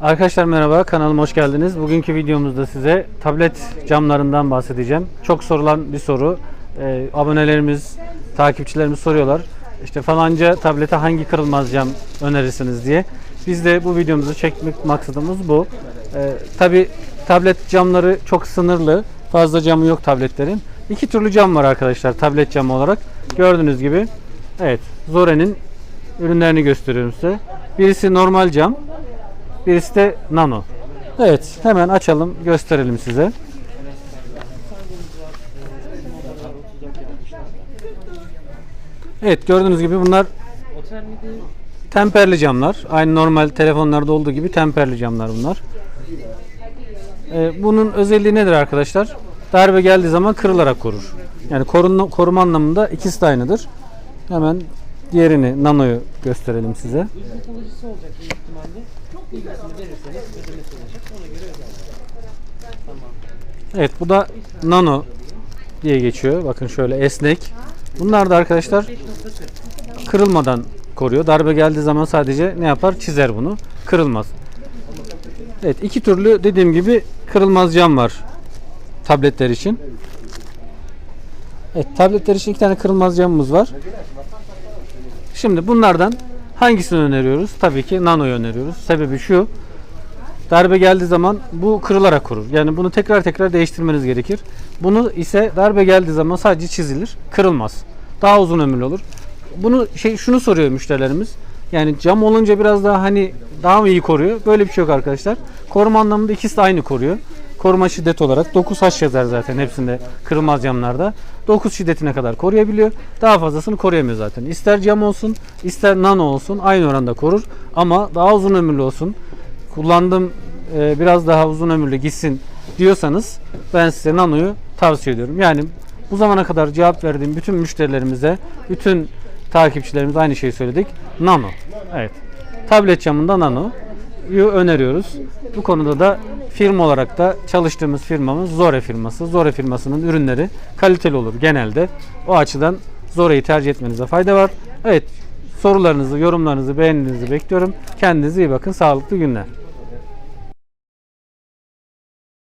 Arkadaşlar merhaba kanalıma hoş geldiniz. Bugünkü videomuzda size tablet camlarından bahsedeceğim. Çok sorulan bir soru. Ee, abonelerimiz, takipçilerimiz soruyorlar. İşte falanca tablete hangi kırılmaz cam önerirsiniz diye. Biz de bu videomuzu çekmek maksadımız bu. Ee, Tabi tablet camları çok sınırlı. Fazla camı yok tabletlerin. İki türlü cam var arkadaşlar tablet camı olarak. Gördüğünüz gibi. Evet Zore'nin ürünlerini gösteriyorum size. Birisi normal cam. Birisi de nano. Evet hemen açalım gösterelim size. Evet gördüğünüz gibi bunlar temperli camlar. Aynı normal telefonlarda olduğu gibi temperli camlar bunlar. Ee, bunun özelliği nedir arkadaşlar? Darbe geldiği zaman kırılarak korur. Yani korunma, koruma anlamında ikisi de aynıdır. Hemen diğerini nanoyu gösterelim size. Yapılıcısı olacak büyük ihtimalle. Bilgisini verirseniz ödemesi olacak. Ona göre öder. Tamam. Evet bu da nano diye geçiyor. Bakın şöyle esnek. Bunlar da arkadaşlar 5.40. kırılmadan koruyor. Darbe geldiği zaman sadece ne yapar? Çizer bunu. Kırılmaz. Evet iki türlü dediğim gibi kırılmaz cam var tabletler için. Evet tabletler için iki tane kırılmaz camımız var. Şimdi bunlardan hangisini öneriyoruz? Tabii ki nanoyu öneriyoruz. Sebebi şu. Darbe geldiği zaman bu kırılarak kurur. Yani bunu tekrar tekrar değiştirmeniz gerekir. Bunu ise darbe geldiği zaman sadece çizilir, kırılmaz. Daha uzun ömürlü olur. Bunu şey şunu soruyor müşterilerimiz. Yani cam olunca biraz daha hani daha mı iyi koruyor? Böyle bir şey yok arkadaşlar. Koruma anlamında ikisi de aynı koruyor. Koruma şiddet olarak 9H yazar zaten hepsinde kırılmaz camlarda. 9 şiddetine kadar koruyabiliyor. Daha fazlasını koruyamıyor zaten. İster cam olsun, ister nano olsun aynı oranda korur. Ama daha uzun ömürlü olsun. Kullandığım e, biraz daha uzun ömürlü gitsin diyorsanız ben size nanoyu tavsiye ediyorum. Yani bu zamana kadar cevap verdiğim bütün müşterilerimize, bütün takipçilerimize aynı şeyi söyledik. Nano. Evet. Tablet camında nano öneriyoruz. Bu konuda da firma olarak da çalıştığımız firmamız Zore firması. Zore firmasının ürünleri kaliteli olur genelde. O açıdan Zore'yi tercih etmenize fayda var. Evet sorularınızı, yorumlarınızı, beğeninizi bekliyorum. Kendinize iyi bakın. Sağlıklı günler.